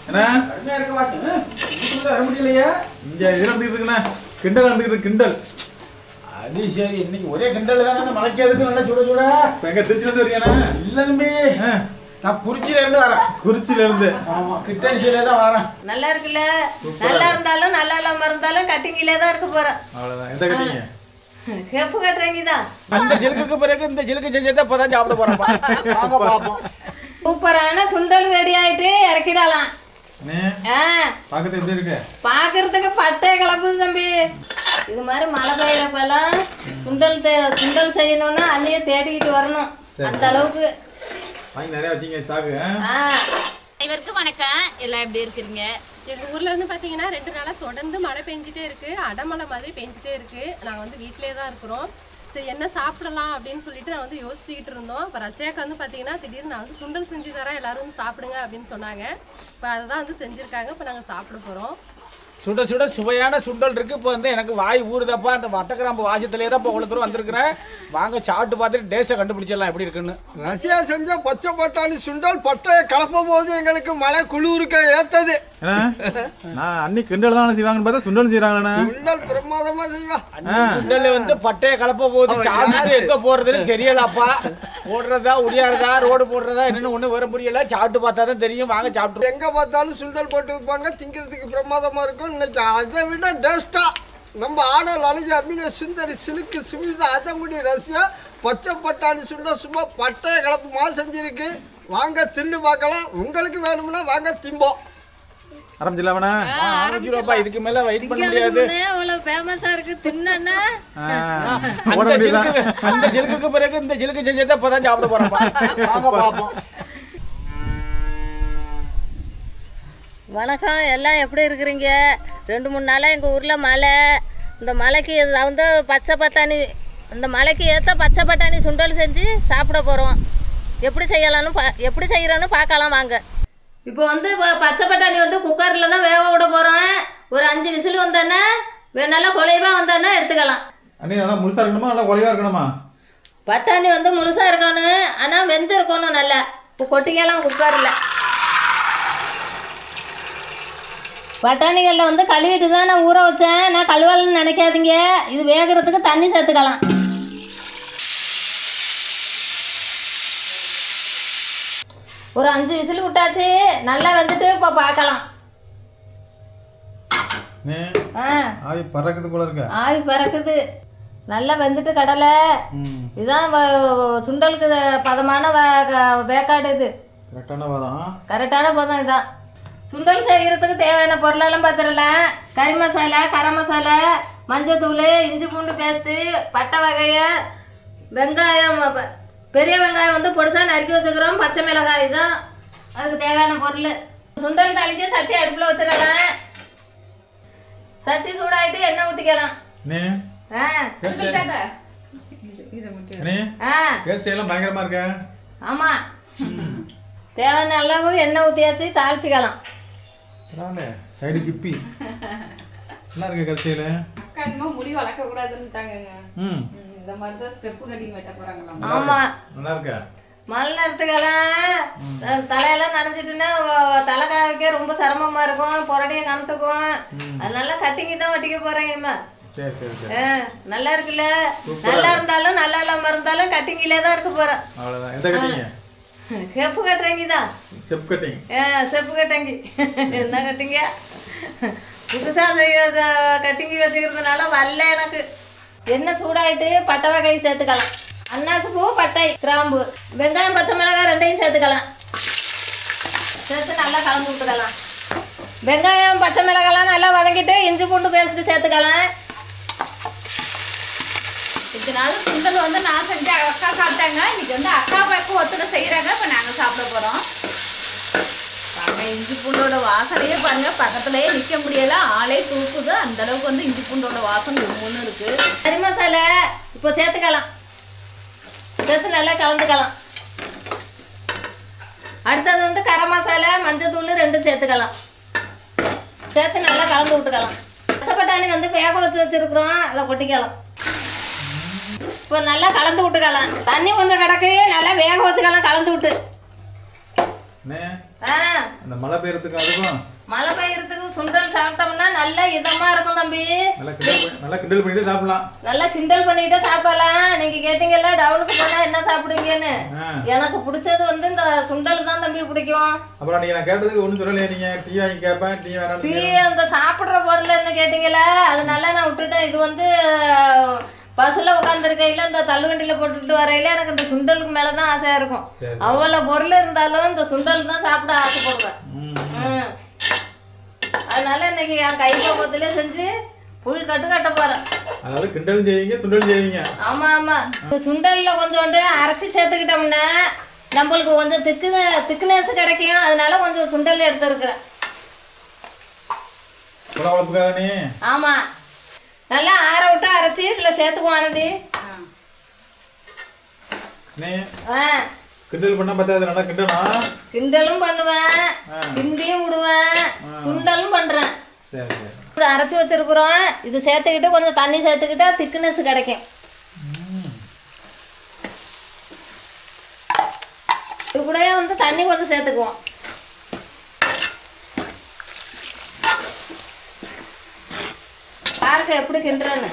என்ன வர முடியலையா? இங்க இது நடந்துட்டு இருக்குண்ணே. கிண்டல் நடந்துட்டு இருக்கு கிண்டல். அது சரி இன்னைக்கு ஒரே கிண்டல் தானே நல்லா சுட சுட? இப்ப எங்க இல்ல தம்பி. ஆ, நான் குறிச்சியில இருந்து வரேன். குறிச்சில இருந்து ஆமா கிட்டடிச்சில தான் வரேன். நல்லா இருக்குல்ல? நல்லா இருந்தாலும் நல்லா இல்லாம இருந்தாலும் கட்டிங்கிலே தான் இருக்க போறேன். அவ்வளவுதான். எந்த கட்டிங்க? ஹெப்பு கட்டுறீங்க தான் அந்த ஜிலுக்குக்கு பிறகு இந்த ஜிலுக்கு செஞ்சதை இப்பதான் சாப்பிட போறேன் வாங்க பாப்போம். சூப்பரான சுண்டல் ரெடி ஆயிட்டு இறக்கிடலாம். பாக்கறது எப்படி இருக்கு? பார்க்கறதுக்கு பட்டை கலப்புது தம்பி. இது மாதிரி மழை பெய்யறப்பெல்லாம் சுண்டல் தே- சுண்டல் செய்யணும்னா அள்ளியே தேடிக்கிட்டு வரணும். அந்த அளவுக்கு. வாங்கி நிறைய வச்சீங்க ஸ்டாக்கு ஆ. அனைவருக்கும் வணக்கம். எல்லாம் எப்படி இருக்கிறீங்க? எங்க ஊர்ல வந்து பாத்தீங்கன்னா ரெண்டு நாளா தொடர்ந்து மழை பெஞ்சிட்டே இருக்கு. அடமழை மாதிரி பெஞ்சிட்டே இருக்கு. நாங்க வந்து வீட்டிலே தான் இருக்கிறோம். சரி என்ன சாப்பிடலாம் அப்படின்னு சொல்லிட்டு நான் வந்து யோசிச்சுக்கிட்டு இருந்தோம். இப்போ ரஷ்யாவுக்கு வந்து பார்த்தீங்கன்னா திடீர்னு நான் வந்து சுண்டல் செஞ்சு தரேன் எல்லாரும் வந்து சாப்பிடுங்க அப்படின்னு சொன்னாங்க. இப்போ அதை தான் வந்து செஞ்சுருக்காங்க. இப்போ நாங்கள் சாப்பிட போகிறோம் சுட சுட சுவையான சுண்டல் இருக்கு. இப்போ வந்து எனக்கு வாய் ஊறுதப்பா அந்த வட்டக்கிராம்பு வாசத்திலே தான் இப்போ இவ்வளோ தூரம் வந்திருக்கிறேன். வாங்க சாப்பிட்டு பார்த்துட்டு டேஸ்ட்டை கண்டுபிடிச்சிடலாம் எப்படி இருக்குன்னு. ரஷ்யா செஞ்ச பச்சை பட்டாணி சுண்டல் பட்டையை கலப்பும் போது எங்களுக்கு மழை குளிர்க்க ஏற்றது ஏன்னா நான் அன்னி கிண்டல் தான் செய்வாங்கன்னு பார்த்தா சுண்டல் செய்யறாங்கண்ணே சுண்டல் பிரமாதமா செய்வா. சுண்டல் வந்து பட்டையை கலப்ப போது சாப்பிட்டு எங்க போறதுன்னு தெரியலப்பா. போடுறதா உடியாடுறதா ரோடு போடுறதா என்னன்னு ஒண்ணு வர முடியல சாப்பிட்டு பார்த்தா தான் தெரியும். வாங்க சாப்பிட்டு. எங்க பார்த்தாலும் சுண்டல் போட்டு வைப்பாங்க. திங்கிறதுக்கு பிரமாதமா இருக்கும். இன்னைக்கு அதை விட டேஸ்டா நம்ம ஆடல் அழகி சுந்தரி சிலுக்கு சுமிதா அதங்குடி ரஷ்யா பச்சை பட்டாணி சுண்டல் சும்மா பட்டையை கலப்புமா செஞ்சிருக்கு. வாங்க தின்னு பார்க்கலாம். உங்களுக்கு வேணும்னா வாங்க திம்போம். ஆரம்பிச்சிடலாமண்ணே? இதுக்கு மேல வெயிட் பண்ண முடியாது. அவ்வளவு ஃபேமஸா இருக்கு. தின்னா ஓட அந்த ஜிலுக்கு அந்த ஜிலுக்குக்கு பிறகு இந்த ஜிலுக்கு செஞ்சதை இப்பதான் சாப்பிட போறோம் வாங்க பாப்போம். வணக்கம் எல்லாம் எப்படி இருக்கிறீங்க? ரெண்டு மூணு நாளாக எங்கள் ஊரில் மழை. இந்த மலைக்கு வந்து பச்சை பட்டாணி இந்த மலைக்கு ஏற்ற பச்சை பட்டாணி சுண்டல் செஞ்சு சாப்பிட போகிறோம் எப்படி செய்யலாம்னு பா எப்படி செய்கிறோன்னு பார்க்கலாம் வாங்க. இப்போ வந்து பச்சை பட்டாணி வந்து குக்கரில் தான் வேக விட போகிறோம் ஒரு அஞ்சு விசில் வந்தோன்னே நல்லா குலைவாக வந்தோன்னே எடுத்துக்கலாம். அண்ணி நல்லா முழுசா இருக்கணுமா? நல்லா குறைவா இருக்கணுமா? பட்டாணி வந்து முழுசாக இருக்கணும். ஆனால் வெந்து இருக்கணும் நல்லா. இப்போ கொட்டிக்கலாம் குக்கரில் பட்டாணிகளில் வந்து கழுவிட்டு தான் நான் ஊற வச்சேன். நான் கழுவலன்னு நினைக்காதீங்க. இது வேகிறதுக்கு தண்ணி சேர்த்துக்கலாம். ஒரு அஞ்சு விசில் விட்டாச்சு. நல்லா வெந்துட்டு இப்போ பார்க்கலாம். ஆவி பறக்குது போல இருக்க. ஆவி பறக்குது. நல்லா வெந்துட்டு கடலை. இதுதான் சுண்டலுக்கு பதமான வேக்காடு இது. கரெக்டான வாதம் கரெக்டான பதம் இதான். சுண்டல் செய்கிறதுக்கு தேவையான பொருளெல்லாம் பார்த்துடலாம் கறி மசாலா கரம் மசாலா மஞ்சத்தூள் இஞ்சி பூண்டு பேஸ்ட்டு பட்டை வகையை வெங்காயம் பெரிய வெங்காயம் வந்து பொடிசாக நறுக்கி வச்சுக்கிறோம். பச்சை மிளகாய் தான் அதுக்கு தேவையான பொருள். சுண்டல் தாளிக்க சட்டி அடுப்பில் வச்சிடலாம் சட்டி சூடாயிட்டு எண்ணெய் ஊற்றிக்கலாம் பயங்கரமா இருக்க. ஆமாம் தேவையான அளவு எண்ணெய் ஊற்றியாச்சு தாளிச்சிக்கலாம். Side Skippy. நல்லா இருக்கு முடி வளர்க்க இந்த மாதிரி தான் ஸ்டெப்பு கட்டிங் வெட்ட போறாங்களாம் ஆமாம் நல்லா இருக்க. மழை நேரத்துக்கெல்லாம் தலையெல்லாம் நனைஞ்சிட்டுன்னா தலை காய்க்க ரொம்ப சிரமமா இருக்கும். புரடியை கணத்துக்கும் அதனால கட்டிங்கி தான் வெட்டிக்க போறேன் இனிமே. சரி சரி சரி. ஆ, நல்லா இருக்குல்ல? நல்லா இருந்தாலும் நல்லா இல்லாம இருந்தாலும் கட்டிங்கிலே தான் இருக்க போறேன். கட்டிங்க செப்பு கட்டுறங்கி தான். ஸ்டெப் கட்டிங் ஆ, செப்பு கட்டங்கி என்ன கட்டிங்க புதுசாக கட்டிங்கி வச்சுக்கிறதுனால வரல எனக்கு. எண்ணெய் சூடாயிட்டு பட்டை வகை சேர்த்துக்கலாம். அன்னாசி பூ பட்டை கிராம்பு. வெங்காயம் பச்சை மிளகாய் ரெண்டையும் சேர்த்துக்கலாம். சேர்த்து நல்லா கலந்து விட்டுக்கலாம். வெங்காயம் பச்சை மிளகாய்லாம் நல்லா வதங்கிட்டு இஞ்சி பூண்டு பேஸ்ட்டு சேர்த்துக்கலாம். இதனால சுண்டல் வந்து நான் செஞ்சு அக்கா சாப்பிட்டாங்க. இன்னைக்கு வந்து அக்கா பைப்பு ஒத்துனை செய்கிறாங்க இப்போ நாங்கள் சாப்பிட போகிறோம் பாருங்க இஞ்சி பூண்டோட வாசனையே பாருங்க. பக்கத்துலயே நிக்க முடியல. ஆளே தூக்குது. அந்த அளவுக்கு வந்து இஞ்சி பூண்டோட வாசனை ஒன்று இருக்கு. கறி மசாலா இப்போ சேர்த்துக்கலாம். சேர்த்து நல்லா கலந்துக்கலாம். அடுத்தது வந்து கரம் மசாலா மஞ்சத்தூள் ரெண்டும் சேர்த்துக்கலாம். சேர்த்து நல்லா கலந்து விட்டுக்கலாம். பச்சைப்பட்டாணி வந்து வேக வச்சு வச்சுருக்குறோம். அதை கொட்டிக்கலாம். இப்போ நல்லா கலந்து விட்டுக்கலாம். தண்ணி கொஞ்சம் கிடக்கு. நல்லா வேக வச்சுக்கலாம் கலந்து விட்டு. அந்த மழை பெய்யறதுக்கு அதுக்கும் மழை பெய்யறதுக்கு சுண்டல் சாப்பிட்டோம்னா நல்லா இதமா இருக்கும் தம்பி. நல்லா கிண்டல் பண்ணிட்டு சாப்பிடலாம். நல்லா கிண்டல் பண்ணிட்டு சாப்பிடலாம். நீங்க கேட்டீங்கல்ல டவுனுக்கு போனா என்ன சாப்பிடுவீங்கன்னு. எனக்கு பிடிச்சது வந்து இந்த சுண்டல் தான் தம்பி பிடிக்கும். அப்புறம் நீங்க நான் கேட்டதுக்கு ஒன்றும் சொல்லலையே நீங்க டீ வாங்கி கேட்பேன் டீ வேணாம் டீ அந்த சாப்பிட்ற பொருள் என்ன கேட்டீங்களா அதனால நான் விட்டுட்டேன். இது வந்து பஸ்ஸில் உட்காந்துருக்கையில் இந்த தள்ளுவண்டியில் போட்டுட்டு வரையில எனக்கு இந்த சுண்டலுக்கு மேலே தான் ஆசையாக இருக்கும். அவ்வளோ பொருள் இருந்தாலும் இந்த சுண்டல் தான் சாப்பிட ஆசைப்படுவேன். ம். அதனால இன்னைக்கு என் கை பக்கத்துலேயே செஞ்சு புல் கட்டு கட்ட போகிறேன் அதாவது கிண்டலும் செய்வீங்க சுண்டலும் செய்வீங்க. ஆமாம் இந்த சுண்டலில் கொஞ்சோண்டு அரைச்சி சேர்த்துக்கிட்டோம்னா நம்மளுக்கு கொஞ்சம் திக்கு திக்னஸ் கிடைக்கும். அதனால கொஞ்சம் சுண்டல் எடுத்துருக்குறேன். ஆமாம் நல்லா ஆற விட்டு அரைச்சி இதில் ஆ. கிண்டல் பண்ணா பத்தாது நல்லா கிண்டனா கிண்டலும் பண்ணுவேன். கிண்டியும் விடுவேன் சுண்டலும் பண்ணுறேன் சரி சரி. இது அரைச்சி வச்சிருக்கிறோம். இது சேர்த்துக்கிட்டு கொஞ்சம் தண்ணி சேர்த்துக்கிட்டா திக்னஸ் கிடைக்கும். இது கூடயே வந்து தண்ணி கொஞ்சம் சேர்த்துக்குவோம். பாருங்க எப்படி கிண்டுறேன்னு.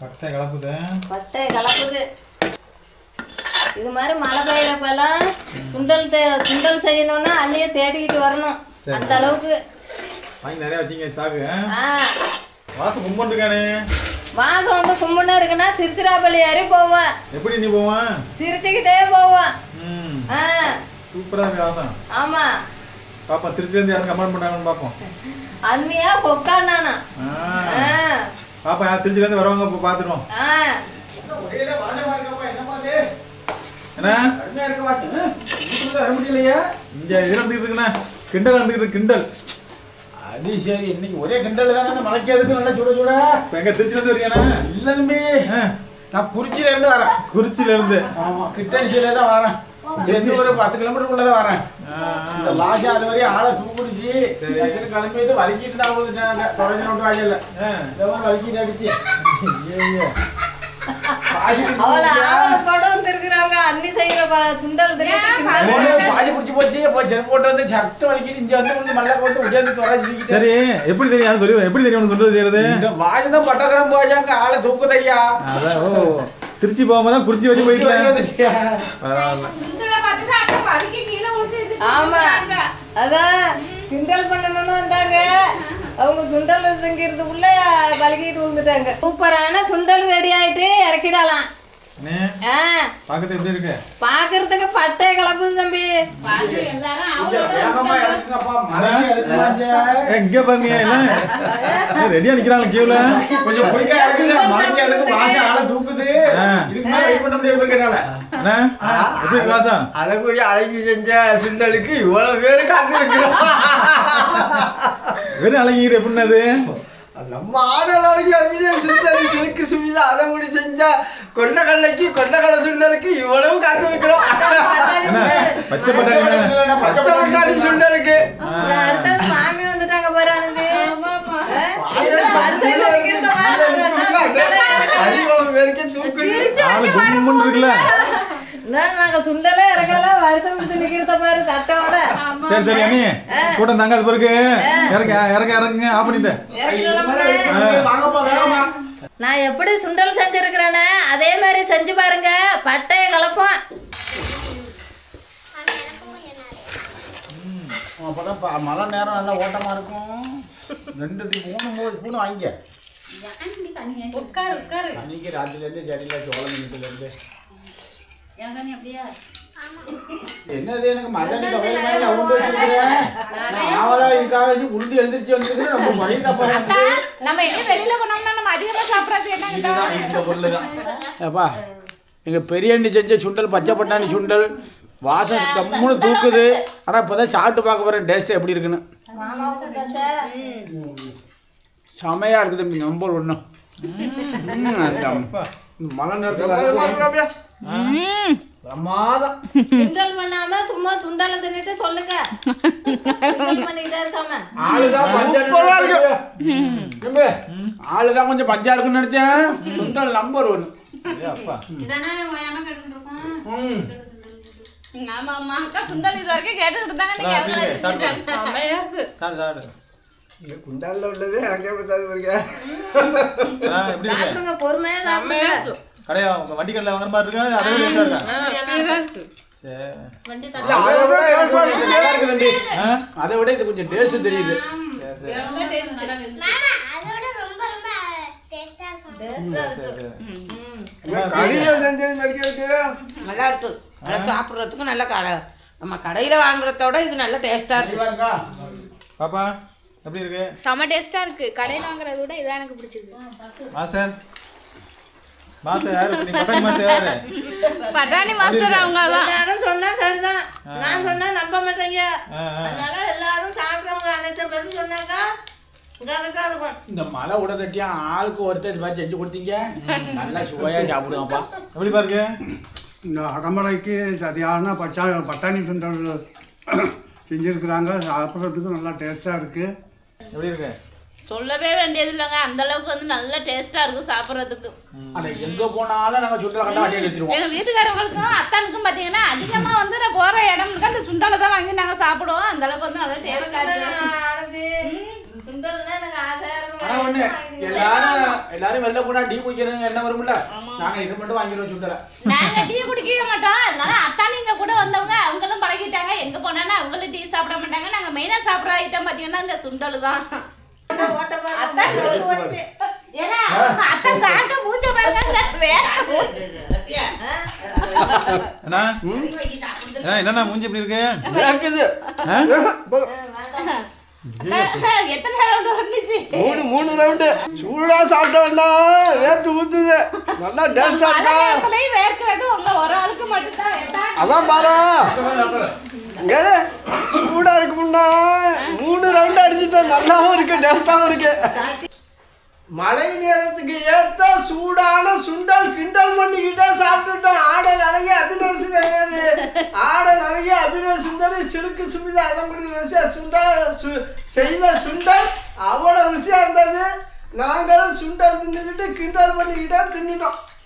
பட்டை கலப்புது பட்டை கலப்புது இது மாதிரி மழை பெய்யறப்பெல்லாம் சுண்டல் சுண்டல் செய்யணும்னா அன்னையே தேடிக்கிட்டு வரணும். அந்த அளவுக்கு. வாங்கி நிறைய வச்சீங்க ஸ்டாக்கு ஆ. வாசம் கும்பன் இருக்கானே மாதம் வந்து கும்பிட்டு இருக்குன்னா சிறுத்திராப்பள்ளி ஏறி போவேன். எப்படி நீ போவான்? சிரிச்சுக்கிட்டே போவேன். ஆ. சூப்பரா இருக்கு வாசம். ஆமாம் பாப்போம் திருச்சிலேருந்து யாரும் கமெண்ட் பண்ணாங்கன்னு பார்ப்போம் அண்ணியா கொக்கானானா. ஆ. ஆ. பாப்பா யார் திருச்சிலேருந்து வருவாங்க இப்போ பார்த்துருவோம் வாசமா என்ன கடுமையா இருக்க வாசம். வர முடியலையா. இங்க இது நடந்துக்கிட்டு இருக்குண்ணா. கிண்டல் நடந்துக்கிட்டு கிண்டல். அது சரி இன்னைக்கு ஒரே கிண்டல் தானே மலைக்கு எதுக்கு நல்லா சுட சுட? எங்க திருச்சிலேருந்து வரியாண்ணா இல்ல தம்பி. நான் குறிச்சியில இருந்து வரேன். குறிச்சியில இருந்து ஆமா கிட்டடிச்சில தான் வரேன். இருந்து ஒரு பத்து கிலோமீட்டருக்குள்ள தான் வரேன். இந்த லாஷா அது வரையும் ஆளை தூக்குடிச்சு. சரி. டக்குனு கிளம்பிட்டு வலிக்கிட்டு தான் விழுந்துட்டாங்க தொலைஞ்சு நோட்டு வாங்கல வலிக்கிட்டு அடிச்சு. வந்துருக்குறாங்க அண்ணி செய்யற ப- சுண்டல் பாதி குடிச்சு போச்சு செருப்பு போட்டு வந்து சட்டை வலிக்கிட்டு இங்க வந்து மல்ல போட்டு உட்கார்ந்து தொலைச்சிக்கிட்டு சரி எப்படி தெரியும் சொல்லி எப்படி தெரியும் சொல்றது செய்யறது? இந்த வாஜ் தான் பட்டகரம் போச்சாங்க ஆளை தூக்குதையா அதான் ஓ திருச்சி போகும்போது தான் குறிச்சி வச்சு போயிட்டு பரவாயில்ல. சுண்டலை ஆமா. அதான் கிண்டல் பண்ணணும்னு வந்தாங்க. அவங்க சுண்டல் திங்கிறதுக்குள்ள வலிக்கிட்டு விழுந்துட்டாங்க. சூப்பரான சுண்டல் ரெடி ஆயிட்டு இறக்கிடலாம். பார்க்கறது எப்படி இருக்கு? பாக்குறதுக்கு பட்டை கலப்புது தம்பி. இங்க பாருங்க எல்லாம் ரெடியா நிக்கிறாங்க கியூல கொஞ்சம் குயிக்கா இறக்குங்க மழைக்கு அதுக்கு வாசம் ஆளை தூக்குது. இதுக்கு மேல வெயிட் பண்ண முடியாது கேட்டால அண்ணா எப்படி வாசம்? அதை கூடி அழகி செஞ்ச சுண்டலுக்கு இவ்வளவு பேர் காத்திருக்கிறோம். வெறும் அழகிற எப்படின்னு நம்ம ஆடல் அழகி அப்படியே சுண்டலி சிலுக்கு சுமிதா அதை கூடி செஞ்ச கொண்டக்கடலைக்கு கொண்டக்கடலை சுண்டலுக்கு இவ்வளவு காத்திருக்கிறோம். பச்சை பட்டாணி சுண்டலுக்கு. அடுத்தது மாமி வந்துட்டாங்க பாரு ஆனந்தி அதிகம் பேருக்கே இருக்குல்ல? நாங்க சுண்டலே இறக்கல வருஷம் கொடுத்து நிக்கிறத பாரு சட்டோட. சரி சரி அண்ணி கூட்டம் தாங்க அது பிறகு இறக்க இறக்க இறக்குங்க ஆஃப் நான் எப்படி சுண்டல் செஞ்சிருக்கிறேனே அதே மாதிரி செஞ்சு பாருங்க. பட்டைய கலப்போம். அப்பதான் மழை நேரம் நல்லா ஓட்டமா இருக்கும். ரெண்டு டி- மூணு மூணு ஸ்பூன் வாங்கிக்க. உட்காரு உட்காரு. அன்னைக்கு ராத்திரிலேருந்து செடியில் சோளம் வீட்டுலேருந்து ஏன் கனி அப்படியா? என்னது எனக்கு மதனி உருண்டு எழுந்திரிச்சு வந்துருக்கிறேன் நம்ம மணி தப்பா நம்ம எங்க வெளியில போனோம்னா நம்ம அதிகமா சாப்பிடறது என்ன பெரியண்ணி செஞ்ச சுண்டல் பச்சை பட்டாணி சுண்டல் வாசம் கம்முன்னு தூக்குது. ஆனால் இப்போ தான் சாப்பிட்டு பார்க்க போகிறேன் டேஸ்ட் எப்படி இருக்குன்னு? செமையாக இருக்குது நம்பர் ஒன்றும் மழை நேரத்தில் பிரமாதம். கிண்டல் பண்ணாம சும்மா சுண்டலை தின்னுட்டு சொல்லுங்க. பண்ணிக்கிட்டே இருக்காம. ஆளுதான் பஞ்சா இருக்கு. ஆளுதான் கொஞ்சம் பஞ்சா இருக்குன்னு நினைச்சேன். சுண்டல் நம்பர் ஒன்னு ஏ அப்பா. இதானே எனக்கு இருக்கோம் ம். ஆமா ஆமா அக்கா சுண்டல் இது வரைக்கும் கேட்டுக்கிட்டு இருந்தாங்க நீங்க பிரிங்க, குண்டாலில் உள்ளது எனக்கே பத்தாது இருக்கா? ஆ, எப்படி சாப்பிடுங்க பொறுமையா சாப்பிடுங்க. கடையா உங்க வண்டி கடையில் வாங்குற மாதிரி இருக்கா? அதை விட இதா இருக்கா. அதை விட இது கொஞ்சம் டேஸ்ட் தெரியுது. மாதிரி நல்லா இருக்கு. நல்லா சாப்பிட்றதுக்கும் நல்ல கடை. நம்ம கடையில் வாங்குறதோட இது நல்ல தெளிவா இருக்கா? பாப்பா. எப்படி இருக்கு? செம டேஸ்டா இருக்கு. கடையில் வாங்குறத விட இதான் எனக்கு பிடிச்சிருக்கு. மாஸ்டர் மாஸ்டர் யாரு? நீ பட்டாணி மாஸ்டர் யாரு? பட்டாணி மாஸ்டர் அவங்க தான் எல்லாரும் சொன்னா சரிதான். நான் சொன்னா நம்ப மாட்டேங்க. அதனால எல்லாரும் சாப்பிட்டவங்க அனைத்து பேரும் சொன்னாங்க இந்த மலை உட தட்டியா ஆளுக்கு ஒருத்தர் இது மாதிரி செஞ்சு கொடுத்தீங்க? நல்லா சுவையா எப்படி பாருங்க இந்த அடமலைக்கு சரியான பச்சா பட்டாணி சுண்டல் செஞ்சுருக்குறாங்க. சாப்பிட்றதுக்கு நல்லா டேஸ்ட்டாக இருக்குது எப்படி இருக்கு? சொல்லவே வேண்டியது இல்லைங்க அந்த அளவுக்கு வந்து நல்ல டேஸ்டா இருக்கும் சாப்பிட்றதுக்கு. ஆனா எங்க போனாலும் நாங்க சுண்டலை கண்டா அடி வச்சிருவோம். எங்க வீட்டுக்காரவங்களுக்கும் அத்தானுக்கும் பாத்தீங்கன்னா அதிகமா வந்து நான் போற இடம்னுக்கு அந்த சுண்டலை தான் வாங்கி நாங்க சாப்பிடுவோம். அந்த அளவுக்கு வந்து நல்லா டேஸ்டா இருக்கு. ஒண்ணு. எல்லாரும் எல்லாரும் வெளில போனா டீ குடிக்கிறவங்க என்ன வரும்ல? நாங்க இது மட்டும் வாங்கிடுவோம் சுண்டலை நாங்க டீ குடிக்கவே மாட்டோம். அதனால அத்தானி இங்க கூட வந்தவங்க அவங்களும் பழகிட்டாங்க. எங்க போனாலும் அவங்களும் டீ சாப்பிட மாட்டாங்க. நாங்க மெயினா சாப்பிடுற ஐட்டம் பாத்தீங்கன்னா இந்த சுண்டல் தான். அத்தை சாப்பிட்ட பாருங்க. ஏன்னா, என்னண்ணா மூஞ்சி எப்படி இருக்கு? இருக்குது எத்தனை ரவுண்ட் வந்துச்சு? மூணு மூணு ரவுண்டு சூடா சாப்பிட்டோம்னா வேத்து ஊத்துது. நல்லா டேஸ்டா இருக்கா? நேரத்துலயும் வேர்க்கிறது உங்க ஒரு ஆளுக்கு மட்டும்தான். ஏத்தா? அதான் பாரு. இங்க சூடா இருக்கும்னா மூணு ரவுண்ட் அடிச்சுட்டோம் நல்லாவும் இருக்கு டேஸ்டாவும் இருக்கு. மழை நேரத்துக்கு ஏத்த சூடான சுண்டல் கிண்டல் பண்ணிக்கிட்டே சாப்பிட்டுட்டோம். ஆடல் அழகி அபிநய கிடையாது ஆடல் அழகி அபிநய சுந்தரி சிலுக்கு சுமிதா அதன்படி விஷயம் சுண்டல் சு- செய்த சுண்டல் அவ்வளோ விஷயம் இருந்தது. நாங்களும் சுண்டல் தின்னுக்கிட்டு கிண்டல் பண்ணிக்கிட்டே தின்னுட்டோம்.